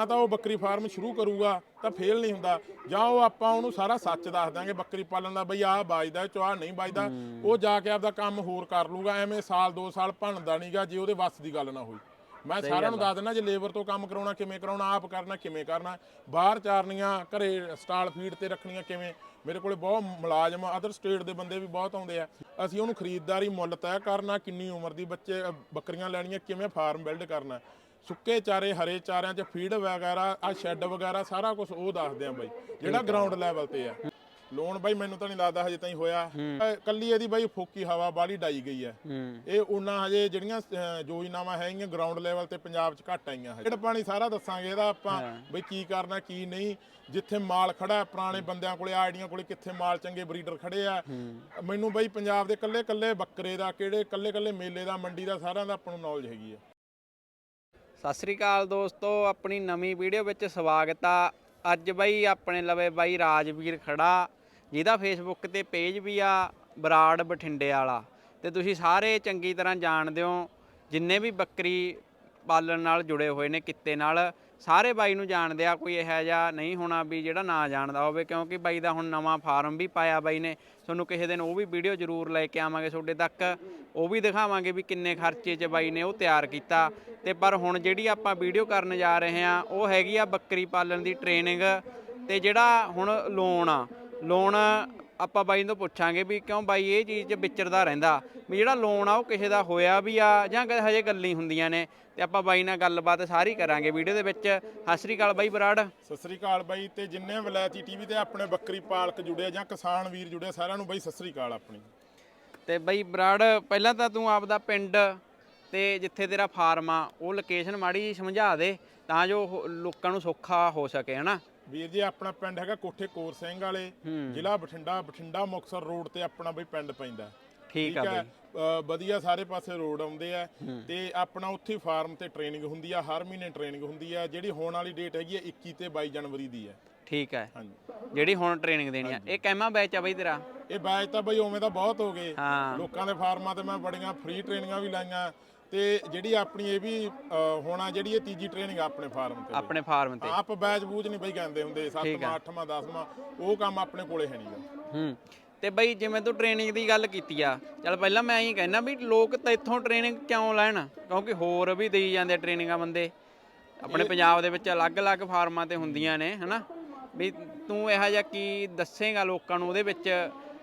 ਜਾਂ ਤਾਂ ਉਹ ਬੱਕਰੀ ਫਾਰਮ ਸ਼ੁਰੂ ਕਰੂਗਾ ਤਾਂ ਫੇਲ ਨਹੀਂ ਹੁੰਦਾ। ਜਾਂ ਉਹ ਆਪਾਂ ਉਹਨੂੰ ਸਾਰਾ ਸੱਚ ਦੱਸ ਦਾਂਗੇ ਬੱਕਰੀ ਪਾਲਣ ਦਾ ਬਈ ਆਹ ਬਾਜਦਾ ਚੋਆ ਨਹੀਂ ਬਾਜਦਾ। ਉਹ ਜਾ ਕੇ ਆਪਦਾ ਕੰਮ ਹੋਰ ਕਰ ਲੂਗਾ ਐਵੇਂ ਸਾਲ 2 ਸਾਲ ਭਣਦਾ ਨਹੀਂਗਾ ਜੇ ਉਹਦੇ ਵੱਸ ਦੀ ਗੱਲ ਨਾ ਹੋਈ। ਮੈਂ ਸਾਰਿਆਂ ਨੂੰ ਦੱਸ ਦਿੰਦਾ ਜੇ ਲੇਬਰ ਤੋਂ ਕੰਮ ਕਰਾਉਣਾ ਕਿਵੇਂ ਕਰਾਉਣਾ ਆਪ ਕਰਨਾ ਕਿਵੇਂ ਕਰਨਾ। ਬਾਹਰ ਚਾਰਨੀਆਂ ਘਰੇ ਸਟਾਲ ਫੀਡ ਤੇ ਰੱਖਣੀਆਂ ਕਿਵੇਂ? ਮੇਰੇ ਕੋਲੇ ਬਹੁਤ ਮੁਲਾਜ਼ਮ ਅਦਰ ਸਟੇਟ ਦੇ ਬੰਦੇ ਵੀ ਬਹੁਤ ਆਉਂਦੇ ਆ। ਅਸੀਂ ਉਹਨੂੰ ਖਰੀਦਦਾਰੀ ਮੁੱਲ ਤੈਅ ਕਰਨਾ ਕਿੰਨੀ ਉਮਰ ਦੀ ਬੱਚੇ ਬੱਕਰੀਆਂ ਲੈਣੀਆਂ ਕਿਵੇਂ ਫਾਰਮ ਬਿਲਡ ਕਰਨਾ। ਸੁੱਕੇ ਚਾਰੇ ਹਰੇ ਚਾਰਿਆਂ 'ਚ ਫੀਡ ਵਗੈਰਾ ਆ ਸ਼ੈੱਡ ਵਗੈਰਾ ਸਾਰਾ ਕੁਝ ਉਹ ਦੱਸਦੇ ਆ ਬਾਈ। ਜਿਹੜਾ ਗਰਾਊਂਡ ਲੈਵਲ ਤੇ ਆ। ਲੋਨ ਬਾਈ ਮੈਨੂੰ ਤਾਂ ਨਹੀਂ ਲੱਗਦਾ ਹਜੇ ਤਾਈਂ ਹੋਇਆ। ਕੱਲੀ ਇਹਦੀ ਬਾਈ ਫੋਕੀ ਹਵਾ ਬਾਲੀ ਡਾਈ ਗਈ ਹੈ। ਇਹ ਉਹਨਾਂ ਹਜੇ ਜਿਹੜੀਆਂ ਯੋਜਨਾਵਾਂ ਹੈਗੀਆਂ ਗਰਾਊਂਡ ਲੈਵਲ ਤੇ ਪੰਜਾਬ 'ਚ ਘੱਟ ਆਈਆਂ ਹਜੇ। ਪਾਣੀ ਸਾਰਾ ਦੱਸਾਂਗੇ ਇਹਦਾ ਆਪਾਂ ਬਈ ਕੀ ਕਰਨਾ ਕੀ ਨਹੀਂ। ਜਿੱਥੇ ਮਾਲ ਖੜਾ ਪੁਰਾਣੇ ਬੰਦਿਆਂ ਕੋਲੇ ਆਈਡੀਆਂ ਕੋਲੇ ਕਿੱਥੇ ਮਾਲ ਚੰਗੇ ਬਰੀਡਰ ਖੜੇ ਆ। ਮੈਨੂੰ ਬਈ ਪੰਜਾਬ ਦੇ ਕੱਲੇ ਕੱਲੇ ਬੱਕਰੇ ਦਾ ਕਿਹੜੇ ਕੱਲੇ ਕੱਲੇ ਮੇਲੇ ਦਾ ਮੰਡੀ ਦਾ ਸਾਰਿਆਂ ਦਾ ਆਪਾਂ ਨੂੰ ਨੌਲੇਜ ਹੈਗੀ ਆ। ਸਤਿ ਸ੍ਰੀ ਅਕਾਲ ਦੋਸਤੋ, ਆਪਣੀ ਨਵੀਂ ਵੀਡੀਓ ਵਿੱਚ ਸਵਾਗਤ ਆ। ਅੱਜ ਬਾਈ ਆਪਣੇ ਲਵੇ ਬਾਈ ਰਾਜਵੀਰ ਖੜਾ, ਜਿਹਦਾ ਫੇਸਬੁੱਕ ਤੇ ਪੇਜ ਵੀ ਆ, ਬਰਾੜ ਬਠਿੰਡੇ ਵਾਲਾ। ਤੇ ਤੁਸੀਂ ਸਾਰੇ ਚੰਗੀ ਤਰ੍ਹਾਂ ਜਾਣਦੇ ਹੋ, ਜਿੰਨੇ ਵੀ ਬੱਕਰੀ ਪਾਲਣ ਨਾਲ ਜੁੜੇ ਹੋਏ ਨੇ, ਕਿੱਤੇ ਨਾਲ। ਸਾਰੇ ਬਾਈ ਨੂੰ ਜਾਣਦੇ ਆ ਕੋਈ ਇਹੋ ਜਿਹਾ ਨਹੀਂ ਹੋਣਾ ਵੀ ਜਿਹੜਾ ਨਾ ਜਾਣਦਾ ਹੋਵੇ, ਕਿਉਂਕਿ ਬਾਈ ਦਾ ਹੁਣ ਨਵਾਂ ਫਾਰਮ ਵੀ ਪਾਇਆ ਬਾਈ ਨੇ। ਤੁਹਾਨੂੰ ਕਿਸੇ ਦਿਨ ਉਹ ਵੀ ਵੀਡੀਓ ਜ਼ਰੂਰ ਲੈ ਕੇ ਆਵਾਂਗੇ ਤੁਹਾਡੇ ਤੱਕ। ਉਹ ਵੀ ਦਿਖਾਵਾਂਗੇ ਵੀ ਕਿੰਨੇ ਖਰਚੇ 'ਚ ਬਾਈ ਨੇ ਉਹ ਤਿਆਰ ਕੀਤਾ। ਤੇ ਪਰ ਹੁਣ ਜਿਹੜੀ ਆਪਾਂ ਵੀਡੀਓ ਕਰਨ ਜਾ ਰਹੇ ਆ ਉਹ ਹੈਗੀ ਆ ਬੱਕਰੀ ਪਾਲਣ ਦੀ ਟ੍ਰੇਨਿੰਗ ਤੇ ਜਿਹੜਾ ਹੁਣ ਲੋਨ ਆ ਲੋਨ ਆਪਾਂ ਬਾਈ ਤੋਂ ਪੁੱਛਾਂਗੇ ਵੀ ਕਿਉਂ ਬਾਈ ਇਹ ਚੀਜ਼ 'ਚ ਵਿਚਰਦਾ ਰਹਿੰਦਾ? ਵੀ ਜਿਹੜਾ ਲੋਨ ਆ ਉਹ ਕਿਸੇ ਦਾ ਹੋਇਆ ਵੀ ਆ ਜਾਂ ਕ- ਹਜੇ ਗੱਲਾਂ ਹੁੰਦੀਆਂ ਨੇ। ਤੇ ਆਪਾਂ ਬਾਈ ਨਾਲ ਗੱਲਬਾਤ ਸਾਰੀ ਕਰਾਂਗੇ ਵੀਡੀਓ ਦੇ ਵਿੱਚ। ਸਤਿ ਸ੍ਰੀ ਅਕਾਲ ਬਾਈ ਬਰਾੜ। ਸਤਿ ਸ੍ਰੀ ਅਕਾਲ ਬਾਈ ਤੇ ਜਿੰਨੇ ਵਲੈਤੀ ਟੀਵੀ ਤੇ ਆਪਣੇ ਬੱਕਰੀ ਪਾਲਕ ਜੁੜੇ ਜਾਂ ਕਿਸਾਨ ਵੀਰ ਜੁੜੇ ਸਾਰਿਆਂ ਨੂੰ ਬਾਈ ਸਤਿ ਸ੍ਰੀ ਅਕਾਲ ਆਪਣੀ। ਤੇ ਬਾਈ ਬਰਾੜ ਪਹਿਲਾਂ ਤਾਂ ਤੂੰ ਆਪਦਾ ਪਿੰਡ ਤੇ ਜਿੱਥੇ ਤੇਰਾ ਫਾਰਮ ਆ ਉਹ ਲੋਕੇਸ਼ਨ ਮਾੜੀ ਜਿਹੀ ਸਮਝਾ ਦੇ ਤਾਂ ਜੋ ਲੋਕਾਂ ਨੂੰ ਸੌਖਾ ਹੋ ਸਕੇ ਹਨਾ? ਵੀਰ ਜੀ ਆਪਣਾ ਪਿੰਡ ਹੈਗਾ ਕੋਠੇ ਕੋਰ ਸਿੰਘ ਵਾਲੇ। ਜ਼ਿਲ੍ਹਾ ਬਠਿੰਡਾ ਬਠਿੰਡਾ ਮੁਕਤਸਰ ਰੋਡ ਤੇ ਆਪਣਾ ਬਈ ਪਿੰਡ ਪੈਂਦਾ। ਠੀਕ ਆ ਬਾਈ। ਵਧੀਆ ਸਾਰੇ ਪਾਸੇ ਰੋਡ ਆਉਂਦੇ ਆ ਤੇ ਆਪਣਾ ਉੱਥੇ ਫਾਰਮ ਤੇ ਟ੍ਰੇਨਿੰਗ ਹੁੰਦੀ ਆ ਹਰ ਮਹੀਨੇ ਟ੍ਰੇਨਿੰਗ ਹੁੰਦੀ ਆ ਜਿਹੜੀ ਹੋਣ ਵਾਲੀ ਡੇਟ ਹੈਗੀ ਆ 21 ਤੇ 22 ਜਨਵਰੀ ਦੀ ਹੈ ਠੀਕ ਹੈ ਜਿਹੜੀ ਹੁਣ ਟ੍ਰੇਨਿੰਗ ਦੇਣੀ ਆ ਇਹ ਕੈਮਾ ਬੈਚ ਆ ਬਾਈ ਤੇਰਾ? ਇਹ ਬੈਚ ਤਾਂ ਬਈ ਉਵੇਂ ਤਾਂ ਬਹੁਤ ਹੋ ਗਏ। ਲੋਕਾਂ ਦੇ ਫਾਰਮਾਂ ਤੇ ਮੈਂ ਬੜੀਆਂ ਫ੍ਰੀ ਟ੍ਰੇਨਿੰਗਾਂ ਵੀ ਲਾਈਆਂ ਤੇ ਜਿਹੜੀ ਆਪਣੀ ਇਹ ਵੀ ਅ, ਹੋਣਾ ਜਿਹੜੀ ਇਹ ਤੀਜੀ ਟ੍ਰੇਨਿੰਗ ਆਪਣੇ ਫਾਰਮ ਤੇ ਆਪਣੇ ਫਾਰਮ ਤੇ। ਆਪ ਬੈਚ ਬੂਝ ਨਹੀਂ ਬਈ ਕਹਿੰਦੇ ਹੁੰਦੇ 7ਵਾਂ 8ਵਾਂ 10ਵਾਂ ਉਹ ਕੰਮ ਆਪਣੇ ਕੋਲੇ ਹੈ ਨਹੀਂਗਾ। ਹੂੰ। ਤੇ ਬਈ ਜਿਵੇਂ ਤੂੰ ਟ੍ਰੇਨਿੰਗ ਦੀ ਗੱਲ ਕੀਤੀ ਆ ਚਲ ਪਹਿਲਾਂ ਮੈਂ ਇਹੀ ਕਹਿਣਾ ਵੀ ਲੋਕ ਤਾਂ ਇੱਥੋਂ ਟ੍ਰੇਨਿੰਗ ਕਿਉਂ ਲੈਣ? ਕਿਉਂਕਿ ਹੋਰ ਵੀ ਦੇਈ ਜਾਂਦੇ ਟ੍ਰੇਨਿੰਗਾਂ ਬੰਦੇ। ਆਪਣੇ ਪੰਜਾਬ ਦੇ ਵਿੱਚ ਅਲੱਗ-ਅਲੱਗ ਫਾਰਮਾਂ ਤੇ ਹੁੰਦੀਆਂ ਨੇ ਹਨਾ? ਵੀ ਤੂੰ ਇਹੋ ਜਿਹਾ ਕੀ ਦੱਸੇਗਾ ਲੋਕਾਂ ਨੂੰ ਉਹਦੇ ਵਿੱਚ?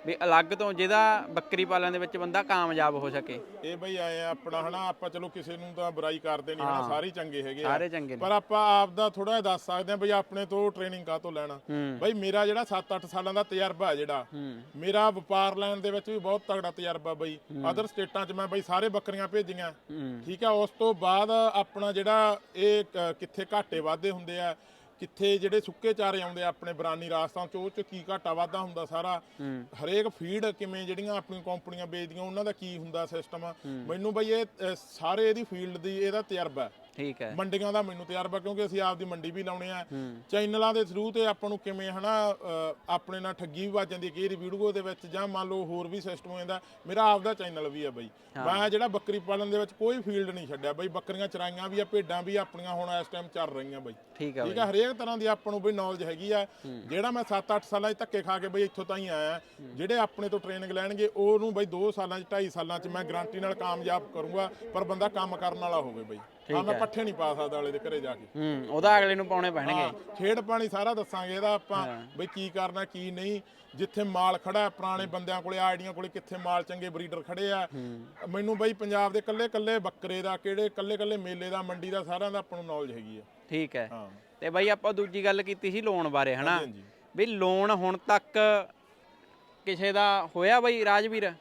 ਵੀ ਅਲੱਗ ਤੋਂ ਜਿਹਦਾ ਬੱਕਰੀ ਪਾਲਣ ਦੇ ਵਿੱਚ ਬੰਦਾ ਕਾਮਯਾਬ ਹੋ ਸਕੇ। ਇਹ ਬਈ ਆਏ ਆ ਆਪਣਾ ਹਨਾ ਆਪਾਂ ਚਲੋ ਕਿਸੇ ਨੂੰ ਤਾਂ ਬੁਰਾਈ ਕਰਦੇ ਨਹੀਂ ਹਨਾ ਸਾਰੇ ਚੰਗੇ ਹੈਗੇ ਆ। ਸਾਰੇ ਚੰਗੇ ਨੇ। ਪਰ ਆਪਾਂ ਆਪ ਦਾ ਥੋੜਾ ਜਿਹਾ ਦੱਸ ਸਕਦੇ ਆ ਬਈ ਆਪਣੇ ਤੋਂ ਟ੍ਰੇਨਿੰਗ ਕਾ ਤੋਂ ਲੈਣਾ ਬਈ ਮੇਰਾ ਜਿਹੜਾ 7-8 ਸਾਲਾਂ ਦਾ ਤਜਰਬਾ ਹੈ ਜਿਹੜਾ ਮੇਰਾ ਵਪਾਰ ਲੈਣ ਦੇ ਵਿੱਚ ਵੀ ਬਹੁਤ ਤਗੜਾ ਤਜਰਬਾ ਬਈ। ਅਦਰ ਸਟੇਟਾਂ 'ਚ ਮੈਂ ਬਈ ਸਾਰੇ ਬੱਕਰੀਆਂ ਭੇਜੀਆਂ। ਠੀਕ ਆ ਉਸ ਤੋਂ ਬਾਅਦ ਆਪਣਾ ਜਿਹੜਾ ਇਹ ਕ- ਕਿੱਥੇ ਘਾਟੇ ਵਾਧੇ ਹੁੰਦੇ ਆ ਕਿੱਥੇ ਜਿਹੜੇ ਸੁੱਕੇ ਚਾਰੇ ਆਉਂਦੇ ਆ ਆਪਣੇ ਬਰਾਨੀ ਰਾਸਤਾਂ ਚ ਉਹ ਚ ਕੀ ਘਾਟਾ ਵਾਧਾ ਹੁੰਦਾ ਸਾਰਾ? ਹਰੇਕ ਫੀਡ ਕਿਵੇਂ ਜਿਹੜੀਆਂ ਆਪਣੀਆਂ ਕੰਪਨੀਆਂ ਵੇਚਦੀਆਂ ਉਹਨਾਂ ਦਾ ਕੀ ਹੁੰਦਾ ਸਿਸਟਮ ਮੈਨੂੰ ਬਈ ਇਹ ਸਾਰੇ ਇਹਦੀ ਫੀਲਡ ਦੀ ਇਹਦਾ ਤਜਰਬਾ ਹੈ। ਠੀਕ ਹੈ। ਮੰਡੀਆਂ ਦਾ ਮੈਨੂੰ ਤਜਰਬਾ ਕਿਉਂਕਿ ਅਸੀਂ ਆਪਦੀ ਮੰਡੀ ਵੀ ਲਾਉਣੇ ਆ। ਹੂੰ। ਚੈਨਲਾਂ ਦੇ ਥਰੂ ਤੇ ਆਪਾਂ ਨੂੰ ਕਿਵੇਂ ਹਨਾ ਅ, ਆਪਣੇ ਨਾਲ ਠੱਗੀ ਵੀ ਵੱਜ ਜਾਂਦੀ ਕਈ ਵੀਡੀਓ ਦੇ ਵਿੱਚ ਜਾਂ ਮੰਨ ਲਓ ਹੋਰ ਵੀ ਸਿਸਟਮ ਹੋ ਜਾਂਦਾ। ਮੇਰਾ ਆਪਦਾ ਚੈਨਲ ਵੀ ਆ ਬਈ। ਮੈਂ ਜਿਹੜਾ ਬੱਕਰੀ ਪਾਲਣ ਦੇ ਵਿੱਚ ਕੋਈ ਫੀਲਡ ਨਹੀਂ ਛੱਡਿਆ ਬਈ। ਬੱਕਰੀਆਂ ਚਰਾਈਆਂ ਵੀ ਆ ਭੇਡਾਂ ਵੀ ਆਪਣੀਆਂ ਹੁਣ ਇਸ ਟਾਈਮ ਚੱਲ ਰਹੀਆਂ ਬਈ। ਠੀਕ ਹੈ ਠੀਕ ਆ? ਹਰੇਕ ਤਰ੍ਹਾਂ ਦੀ ਆਪਾਂ ਨੂੰ ਬਈ ਨੌਲੇਜ ਹੈਗੀ ਆ। ਜਿਹੜਾ ਮੈਂ 7-8 ਸਾਲਾਂ 'ਚ ਧੱਕੇ ਖਾ ਕੇ ਬਈ ਇੱਥੋਂ ਤਾਈਂ ਆਇਆ। ਜਿਹੜੇ ਆਪਣੇ ਤੋਂ ਟ੍ਰੇਨਿੰਗ ਲੈਣਗੇ ਉਹਨੂੰ ਬਈ 2 ਸਾਲਾਂ 'ਚ 2.5 ਸਾਲਾਂ 'ਚ ਮੈਂ ਗਾਰੰਟੀ ਨਾਲ ਕਾਮਯਾਬ ਕਰੂੰਗਾ ਪਰ ਬੰਦਾ ਕੰਮ ਕਰਨ ਵਾਲਾ ਹੋਵੇ ਬਈ। ਮੈਂ ਪੱਠੇ ਨਹੀਂ ਪਾ ਸਕਦਾ ਵਾਲੇ ਦੇ ਘਰੇ ਜਾ ਕੇ। ਹੂੰ ਉਹਦਾ ਅਗਲੇ ਨੂੰ ਪਾਉਣੇ ਪੈਣਗੇ। ਹਾਂ, ਖੇਡ ਪਾਣੀ ਸਾਰਾ ਦੱਸਾਂਗੇ ਇਹਦਾ ਆਪਾਂ ਬਈ ਕੀ ਕਰਨਾ ਕੀ ਨਹੀਂ। ਜਿੱਥੇ ਮਾਲ ਖੜਾ ਹੈ, ਪੁਰਾਣੇ ਬੰਦਿਆਂ ਕੋਲੇ ਆਈਡੀਆਂ ਕੋਲੇ ਕਿੱਥੇ ਮਾਲ ਚੰਗੇ ਬਰੀਡਰ ਖੜੇ ਆ। ਮੈਨੂੰ ਬਈ ਪੰਜਾਬ ਦੇ ਕੱਲੇ ਕੱਲੇ ਬੱਕਰੇ ਦਾ ਕਿਹੜੇ ਕੱਲੇ ਕੱਲੇ ਮੇਲੇ ਦਾ ਮੰਡੀ ਦਾ ਸਾਰਿਆਂ ਦਾ ਆਪਾਂ ਨੂੰ ਨੌਲੇਜ ਹੈਗੀ ਆ। ਠੀਕ ਹੈ। ਹਾਂ। ਤੇ ਬਾਈ ਆਪਾਂ ਦੂਜੀ ਗੱਲ ਕੀਤੀ ਸੀ ਲੋਨ ਬਾਰੇ ਹਨਾ? ਹਾਂਜੀ ਵੀ ਲੋਨ ਹੁਣ ਤੱਕ ਕਿਸੇ ਦਾ ਹੋਇਆ ਬਾਈ ਰਾਜਵੀਰ?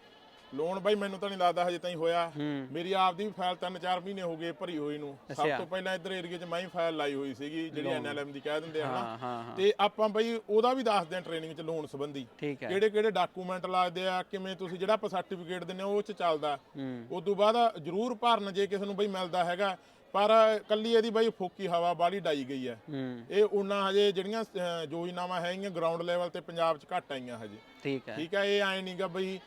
ਲੋਨ ਬਾਈ ਮੈਨੂੰ ਤਾਂ ਨਹੀਂ ਲੱਗਦਾ ਹਜੇ ਤਾਈਂ ਹੋਇਆ। ਮੇਰੀ ਆਪਦੀ ਵੀ ਫਾਈਲ 3-4 ਮਹੀਨੇ ਹੋ ਗਏ ਭਰੀ ਹੋਈ ਨੂੰ। ਸਭ। ਤੋਂ ਪਹਿਲਾਂ ਇੱਧਰ ਏਰੀਏ 'ਚ ਮੈਂ ਹੀ ਫਾਈਲ ਲਾਈ ਹੋਈ ਸੀਗੀ ਜਿਹੜੀ ਐਨਐਲਐਮ ਦੀ ਕਹਿ ਦਿੰਦੇ ਆ ਹਾਂ ਹਨਾ ਤੇ ਆਪਾਂ ਬਈ ਉਹਦਾ ਵੀ ਦੱਸਦੇ ਆ ਟ੍ਰੇਨਿੰਗ 'ਚ ਲੋਨ ਸੰਬੰਧੀ। ਕਿਹੜੇ ਕਿਹੜੇ ਡਾਕੂਮੈਂਟ ਲੱਗਦੇ ਆ ਕਿਵੇਂ ਤੁਸੀਂ ਜਿਹੜਾ ਆਪਾਂ ਸਰਟੀਫਿਕੇਟ ਹੋ ਉਹ 'ਚ ਚੱਲਦਾ। ਉਸ ਤੋਂ ਬਾਅਦ ਜ਼ਰੂਰ ਭਰਨ ਜੇ ਕਿਸੇ ਨੂੰ ਬਈ ਮਿਲਦਾ ਹੈਗਾ ਪਰ ਕੱਲੀ ਇਹਦੀ ਬਈ ਫੋਕੀ ਹਵਾ ਬਾਲੀ ਡਾਈ ਗਈ ਹੈ। ਇਹ ਉਹਨਾਂ ਹਜੇ ਜਿਹੜੀਆਂ ਯੋਜਨਾਵਾਂ ਹੈਗੀਆਂ ਗਰਾਊਂਡ ਲੈਵਲ ਤੇ ਪੰਜਾਬ 'ਚ ਘੱਟ ਆਈਆਂ ਹਜੇ। ਠੀਕ ਹੈ। ਠੀਕ ਹੈ ਇਹ ਐ ਨਹੀਂਗਾ ਬਈ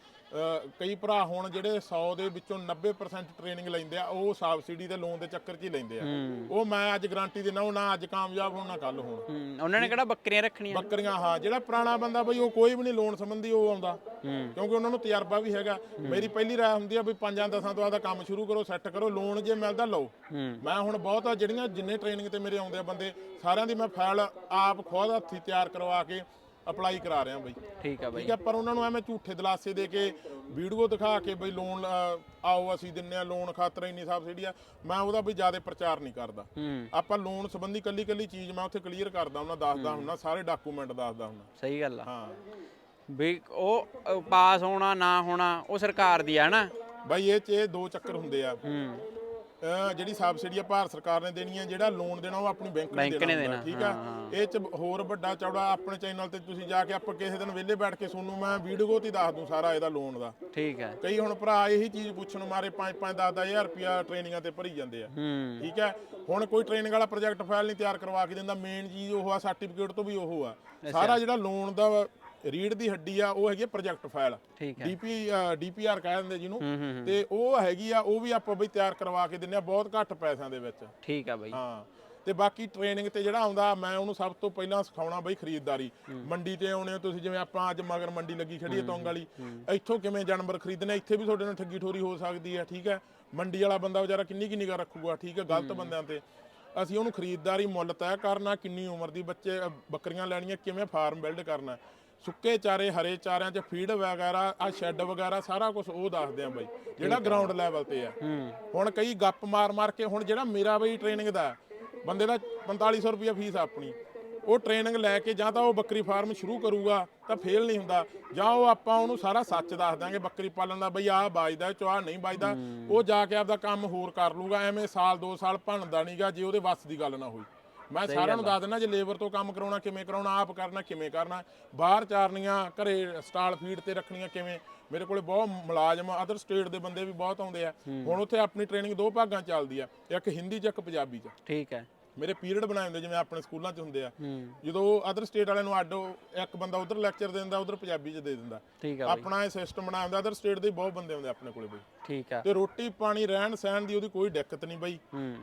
ਕਈ ਭਰਾ ਹੁਣ ਜਿਹੜੇ 100 ਦੇ ਵਿੱਚੋਂ 90% ਟ੍ਰੇਨਿੰਗ ਲੈਂਦੇ ਆ ਉਹ ਸਬਸਿਡੀ ਦੇ ਲੋਨ ਦੇ ਚੱਕਰ 'ਚ ਹੀ ਲੈਂਦੇ ਆ। ਉਹ ਮੈਂ ਅੱਜ ਗਾਰੰਟੀ ਦਿੰਦਾ ਉਹ ਨਾ ਅੱਜ ਕਾਮਯਾਬ ਹੋਣ ਕੱਲ ਹੋਣ। ਉਹਨਾਂ ਨੇ ਕਿਹੜਾ ਬੱਕਰੀਆਂ ਰੱਖਣੀਆਂ? ਬੱਕਰੀਆਂ ਹਾਂ ਜਿਹੜਾ ਪੁਰਾਣਾ ਬੰਦਾ ਬਈ ਉਹ ਕੋਈ ਵੀ ਨਹੀਂ ਲੋਨ ਸੰਬੰਧੀ ਉਹ ਆਉਂਦਾ। ਕਿਉਂਕਿ ਉਹਨਾਂ ਨੂੰ ਤਜਰਬਾ ਵੀ ਹੈਗਾ। ਮੇਰੀ ਪਹਿਲੀ ਰਾਏ ਹੁੰਦੀ ਆ ਵੀ ਪੰਜਾਂ ਦਸਾਂ ਤੋਂ ਆਦਾ ਕੰਮ ਸ਼ੁਰੂ ਕਰੋ ਸੈੱਟ ਕਰੋ ਲੋਨ ਜੇ ਮਿਲਦਾ ਲਓ। ਮੈਂ ਹੁਣ ਬਹੁਤ ਆ ਜਿਹੜੀਆਂ ਜਿੰਨੇ ਟ੍ਰੇਨਿੰਗ ਤੇ ਮੇਰੇ ਆਉਂਦੇ ਆ ਬੰਦੇ ਸਾਰਿਆਂ ਦੀ ਮੈਂ ਫਾਈਲ ਆਪ ਖੁਦ ਹੱਥੀ ਤਿਆਰ ਕਰਵਾ ਕੇ ਅਪਲਾਈ ਕਰਾ ਰਿਹਾ ਬਈ। ਠੀਕ ਆ ਬਾਈ। ਠੀਕ ਹੈ ਪਰ ਉਹਨਾਂ ਨੂੰ ਐਵੇਂ ਝੂਠੇ ਦਿਲਾਸੇ ਦੇ ਕੇ ਵੀਡੀਓ ਦਿਖਾ ਕੇ ਬਈ ਲੋਨ ਆਓ ਅਸੀਂ ਦਿੰਨੇ ਆ ਲੋਨ ਖਾਤਰ ਇੰਨੀ ਸਬਸਿਡੀ ਆ। ਮੈਂ ਉਹਦਾ ਵੀ ਜ਼ਿਆਦਾ ਪ੍ਰਚਾਰ ਨਹੀਂ ਕਰਦਾ। ਆਪਾਂ ਲੋਨ ਸੰਬੰਧੀ ਕੱਲੀ ਕੱਲੀ ਚੀਜ਼ ਮੈਂ ਉੱਥੇ ਕਲੀਅਰ ਕਰਦਾ ਉਹਨਾਂ ਦੱਸਦਾ ਹੁੰਨਾ ਸਾਰੇ ਡਾਕੂਮੈਂਟ ਦੱਸਦਾ ਹੁੰਨਾ ਸਹੀ ਗੱਲ ਆ। ਹਾਂ। ਵੀ ਉਹ ਪਾਸ ਹੋਣਾ ਨਾ ਹੋਣਾ ਉਹ ਸਰਕਾਰ ਦੀ ਆ ਨਾ ਬਾਈ ਇਹ ਚ ਇਹ ਦੋ ਚੱਕਰ ਹੁੰਦੇ ਆ। ਹੂੰ। ਜਿਹੜੀ ਸਬਸਿਡੀ ਆ ਭਾਰਤ ਸਰਕਾਰ ਨੇ ਦੇਣੀ ਆ ਜਿਹੜਾ ਲੋਨ ਦੇਣਾ ਉਹ ਆਪਣੀ ਬੈਂਕ ਨੇ ਦੇਣਾ ਠੀਕ ਆ? ਇਹ ਚ ਹੋਰ ਵੱਡਾ ਚੌੜਾ ਆਪਣੇ ਚੈਨਲ ਤੇ ਤੁਸੀਂ ਜਾ ਕੇ ਆਪਾਂ ਕਿਸੇ ਦਿਨ ਵਿਹਲੇ ਬੈਠ ਕੇ ਤੁਹਾਨੂੰ ਮੈਂ ਵੀਡੀਓ ਤੇ ਦੱਸ ਦੂੰ ਸਾਰਾ ਇਹਦਾ ਲੋਨ ਦਾ। ਠੀਕ ਹੈ। ਕਈ ਹੁਣ ਭਰਾ ਇਹੀ ਚੀਜ਼ ਪੁੱਛਣ ਮਾਰੇ 5-5 10-10000 ਰੁਪਿਆ ਟ੍ਰੇਨਿੰਗਾਂ ਤੇ ਭਰੀ ਜਾਂਦੇ ਆ। ਠੀਕ ਹੈ? ਹੁਣ ਕੋਈ ਟ੍ਰੇਨਿੰਗ ਵਾਲਾ ਪ੍ਰੋਜੈਕਟ ਫਾਈਲ ਨਹੀਂ ਤਿਆਰ ਕਰਵਾ ਕੇ ਦਿੰਦਾ ਮੇਨ ਚੀਜ਼ ਉਹ ਆ ਸਰਟੀਫਿਕੇਟ ਤੋਂ ਵੀ ਉਹ ਆ। ਸਾਰਾ ਜਿਹੜਾ ਲੋਨ ਦਾ ਰੀਡ ਦੀ ਹੱਡੀ ਆ ਉਹ ਹੈਗੀ ਪ੍ਰੋਜੈਕਟ ਫਾਈਲ। ਡੀਪੀ ਡੀਪੀਆਰ ਕਹਿ ਦਿੰਦੇ ਜਿਹਨੂੰ। ਤੇ ਉਹ ਹੈਗੀ ਆ ਉਹ ਵੀ ਆਪਾਂ ਬਈ ਤਿਆਰ ਕਰਵਾ ਕੇ ਦਿੰਨੇ ਆ ਬਹੁਤ ਘੱਟ ਪੈਸਿਆਂ ਦੇ ਵਿੱਚ। ਠੀਕ ਆ ਬਾਈ। ਹਾਂ। ਤੇ ਬਾਕੀ ਟ੍ਰੇਨਿੰਗ ਤੇ ਜਿਹੜਾ ਆਉਂਦਾ ਮੈਂ ਉਹਨੂੰ ਸਭ ਤੋਂ ਪਹਿਲਾਂ ਸਿਖਾਉਣਾ ਬਈ ਖਰੀਦਦਾਰੀ। ਮੰਡੀ ਤੇ ਆਉਣੇ ਹੋ ਤੁਸੀਂ ਜਿਵੇਂ ਆਪਾਂ ਅੱਜ ਮਗਰ ਮੰਡੀ ਲੱਗੀ ਖੜੀ ਹੈ ਤੋਂਗ ਵਾਲੀ। ਇੱਥੋਂ ਕਿਵੇਂ ਜਾਨਵਰ ਖਰੀਦਣੇ ਇੱਥੇ ਵੀ ਤੁਹਾਡੇ ਨਾਲ ਠੱਗੀ ਠੋਰੀ ਹੋ ਸਕਦੀ ਹੈ ਠੀਕ ਹੈ? ਮੰਡੀ ਵਾਲਾ ਬੰਦਾ ਵਿਚਾਰਾ ਕਿੰਨੀ ਕਿੰਨੀ ਨਿਗਾ ਰੱਖੂਗਾ ਠੀਕ ਹੈ ਗਲਤ ਬੰਦਿਆਂ ਤੇ। ਅਸੀਂ ਉਹਨੂੰ ਖਰੀਦਦਾਰੀ ਮੁੱਲ ਤੈਅ ਕਰਨਾ ਕਿੰਨੀ ਉਮਰ ਦੀ ਬੱਚੇ ਬੱਕਰੀਆਂ ਲੈਣੀਆਂ ਕਿਵੇਂ ਫਾਰਮ ਬਿਲਡ ਕਰਨਾ। ਸੁੱਕੇ ਚਾਰੇ ਹਰੇ ਚਾਰਿਆਂ 'ਚ ਫੀਡ ਵਗੈਰਾ ਆ ਸ਼ੈੱਡ ਵਗੈਰਾ ਸਾਰਾ ਕੁਝ ਉਹ ਦੱਸਦੇ ਆ ਬਈ। ਜਿਹੜਾ ਗਰਾਊਂਡ ਲੈਵਲ ਤੇ ਆ। ਹੁਣ ਕਈ ਗੱਪ ਮਾਰ ਮਾਰ ਕੇ ਹੁਣ ਜਿਹੜਾ ਮੇਰਾ ਬਈ ਟ੍ਰੇਨਿੰਗ ਦਾ ਬੰਦੇ ਦਾ 4500 ਰੁਪਏ ਫੀਸ ਆ ਆਪਣੀ। ਉਹ ਟ੍ਰੇਨਿੰਗ ਲੈ ਕੇ ਜਾਂ ਤਾਂ ਉਹ ਬੱਕਰੀ ਫਾਰਮ ਸ਼ੁਰੂ ਕਰੂਗਾ ਤਾਂ ਫੇਲ ਨਹੀਂ ਹੁੰਦਾ। ਜਾਂ ਉਹ ਆਪਾਂ ਉਹਨੂੰ ਸਾਰਾ ਸੱਚ ਦੱਸ ਦਾਂਗੇ ਬੱਕਰੀ ਪਾਲਣ ਦਾ ਬਈ ਆਹ ਬਾਜਦਾ ਚੋਆ ਨਹੀਂ ਬਾਜਦਾ। ਉਹ ਜਾ ਕੇ ਆਪਦਾ ਕੰਮ ਹੋਰ ਕਰ ਲੂਗਾ ਐਵੇਂ ਸਾਲ 2 ਸਾਲ ਭਣਦਾ ਨਹੀਂਗਾ ਜੇ ਉਹਦੇ ਵੱਸ ਦੀ ਗੱਲ ਨਾ ਹੋਈ। ਮੈਂ ਸਾਰਿਆਂ ਨੂੰ ਦੱਸ ਦਿੰਦਾ ਜੇ ਲੇਬਰ ਤੋਂ ਕੰਮ ਕਰਾਉਣਾ ਕਿਵੇਂ ਕਰਾਉਣਾ ਆਪ ਕਰਨਾ ਕਿਵੇਂ ਕਰਨਾ ਬਾਹਰ ਚਾਰਨੀਆਂ ਘਰੇ ਸਟਾਲ ਫੀਡ ਤੇ ਰੱਖਣੀਆਂ ਕਿਵੇਂ? ਮੇਰੇ ਕੋਲੇ ਬਹੁਤ ਮੁਲਾਜ਼ਮ ਅਦਰ ਸਟੇਟ ਦੇ ਬੰਦੇ ਵੀ ਬਹੁਤ ਆਉਂਦੇ ਆ। ਹੁਣ ਉੱਥੇ ਆਪਣੀ ਟ੍ਰੇਨਿੰਗ ਦੋ ਭਾਗਾਂ ਚੱਲਦੀ ਆ ਇੱਕ ਹਿੰਦੀ 'ਚ ਇੱਕ ਪੰਜਾਬੀ 'ਚ। ਠੀਕ ਹੈ। ਮੇਰੇ ਪੀਰੀਅਡ ਬਣਾਏ ਹੁੰਦੇ ਜਿਵੇਂ ਆਪਣੇ ਸਕੂਲਾਂ 'ਚ ਹੁੰਦੇ ਆ। ਜਦੋਂ ਅਦਰ ਸਟੇਟ ਵਾਲਿਆਂ ਨੂੰ ਅੱਡ ਇੱਕ ਬੰਦਾ ਉਧਰ ਲੈਕਚਰ ਦੇ ਦਿੰਦਾ ਉਧਰ ਪੰਜਾਬੀ 'ਚ ਦੇ ਦਿੰਦਾ। ਠੀਕ ਆ ਬਾਈ। ਆਪਣਾ ਇਹ ਸਿਸਟਮ ਬਣਾਇਆ ਹੁੰਦਾ ਅਦਰ ਸਟੇਟ ਦੇ ਬਹੁਤ ਬੰਦੇ ਆਉਂਦੇ ਆਪਣੇ ਕੋਲੇ ਬਈ। ਠੀਕ ਆ। ਤੇ ਰੋਟੀ ਪਾਣੀ ਰਹਿਣ ਸਹਿਣ ਦੀ ਉਹਦੀ ਕੋਈ ਦਿੱਕਤ ਨਹੀਂ ਬਈ।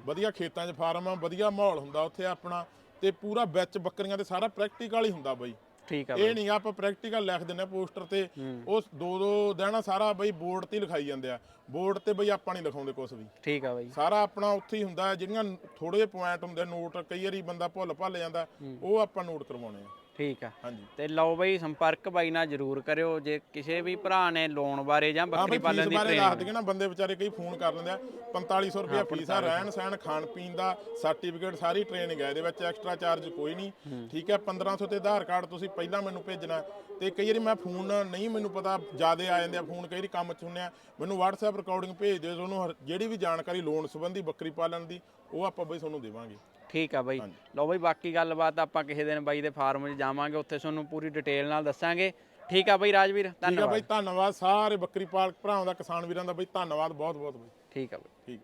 ਵਧੀਆ ਖੇਤਾਂ 'ਚ ਫਾਰਮ ਆ ਵਧੀਆ ਮਾਹੌਲ ਹੁੰਦਾ ਉੱਥੇ ਆਪਣਾ। ਤੇ ਪੂਰਾ ਵਿੱਚ ਬੱਕਰੀਆਂ ਤੇ ਸਾਰਾ ਪ੍ਰੈਕਟੀਕਲ ਹੀ ਹੁੰਦਾ ਬਈ। ਠੀਕ ਆ ਇਹ ਨਹੀਂ ਆਪਾਂ ਪ੍ਰੈਕਟੀਕਲ ਲਿਖ ਦਿੰਨੇ ਪੋਸਟਰ ਤੇ। ਉਹ ਦੋ ਦੋ ਦਿਨ ਸਾਰਾ ਬਈ ਬੋਰਡ ਤੇ ਹੀ ਲਿਖਾਈ ਜਾਂਦੇ ਆ। ਬੋਰਡ ਤੇ ਬਈ ਆਪਾਂ ਨਹੀਂ ਲਿਖਾਉਂਦੇ ਕੁਝ ਵੀ। ਠੀਕ ਆ ਬਾਈ। ਸਾਰਾ ਆਪਣਾ ਉੱਥੇ ਹੀ ਹੁੰਦਾ। ਜਿਹੜੀਆਂ ਥੋੜੇ ਜਿਹੇ ਪੁਆਇੰਟ ਹੁੰਦੇ ਨੋਟ ਕਈ ਵਾਰੀ ਬੰਦਾ ਭੁੱਲ ਭੱਲ ਜਾਂਦਾ ਉਹ ਆਪਾਂ ਨੋਟ ਕਰਵਾਉਣੇ ਆ। ਠੀਕ ਆ। ਹਾਂਜੀ। ਤੇ ਲਓ ਬਈ ਸੰਪਰਕ ਬਾਈ ਨਾਲ ਜਰੂਰ ਕਰਿਓ। ਜੇ ਕਿਸੇ ਵੀ ਭਰਾ ਨੇ ਲੋਨ ਬਾਰੇ ਜਾਂ ਬੱਕਰੀ ਪਾਲਣ ਦੀ ਬਾਰੇ ਦੱਸ ਨਾ ਬੰਦੇ ਵਿਚਾਰੇ ਕਈ ਫੋਨ ਕਰ ਲੈਂਦੇ ਆ 4500 ਰੁਪਏ ਫੀਸ ਆ ਰਹਿਣ ਸਹਿਣ ਖਾਣ ਪੀਣ ਦਾ ਸਰਟੀਫਿਕੇਟ ਸਾਰੀ ਟ੍ਰੇਨਿੰਗ ਹੈ ਇਹਦੇ ਵਿੱਚ ਐਕਸਟਰਾ ਚਾਰਜ ਕੋਈ ਨਹੀਂ। ਠੀਕ ਹੈ 1500 ਤੇ ਆਧਾਰ ਕਾਰਡ ਤੁਸੀਂ ਪਹਿਲਾਂ ਮੈਨੂੰ ਭੇਜਣਾ। ਤੇ ਕਈ ਵਾਰੀ ਮੈਂ ਫੋਨ ਨਹੀਂ ਮੈਨੂੰ ਪਤਾ ਜਿਆਦੇ ਆ ਜਾਂਦੇ ਆ ਫੋਨ ਕਈ ਵਾਰੀ ਕੰਮ ਚ ਹੁੰਨੇ ਆ। ਮੈਨੂੰ WhatsApp ਰਿਕਾਰਡਿੰਗ ਭੇਜ ਦਿਓ ਤੁਹਾਨੂੰ ਜਿਹੜੀ ਵੀ ਜਾਣਕਾਰੀ ਲੋਨ ਸੰਬੰਧੀ ਬੱਕਰੀ ਪਾਲਣ ਦੀ ਉਹ ਆਪਾਂ ਬਈ ਤੁਹਾਨੂੰ ਦੇਵਾਂਗੇ। ਠੀਕ ਆ ਬਾਈ। ਲਓ ਬਾਈ ਬਾਕੀ ਗੱਲਬਾਤ ਆਪਾਂ ਕਿਸੇ ਦਿਨ ਬਾਈ ਦੇ ਫਾਰਮ 'ਚ ਜਾਵਾਂਗੇ ਉੱਥੇ ਤੁਹਾਨੂੰ ਪੂਰੀ ਡਿਟੇਲ ਨਾਲ ਦੱਸਾਂਗੇ। ਠੀਕ ਆ ਬਾਈ ਰਾਜਵੀਰ ਠੀਕ ਹੈ ਧੰਨਵਾਦ ਬਈ ਧੰਨਵਾਦ। ਸਾਰੇ ਬੱਕਰੀ ਪਾਲਕ ਭਰਾਵਾਂ ਦਾ ਕਿਸਾਨ ਵੀਰਾਂ ਦਾ ਬਈ ਧੰਨਵਾਦ ਬਹੁਤ ਬਹੁਤ ਬਈ। ਠੀਕ ਆ ਬਾਈ। ਠੀਕ।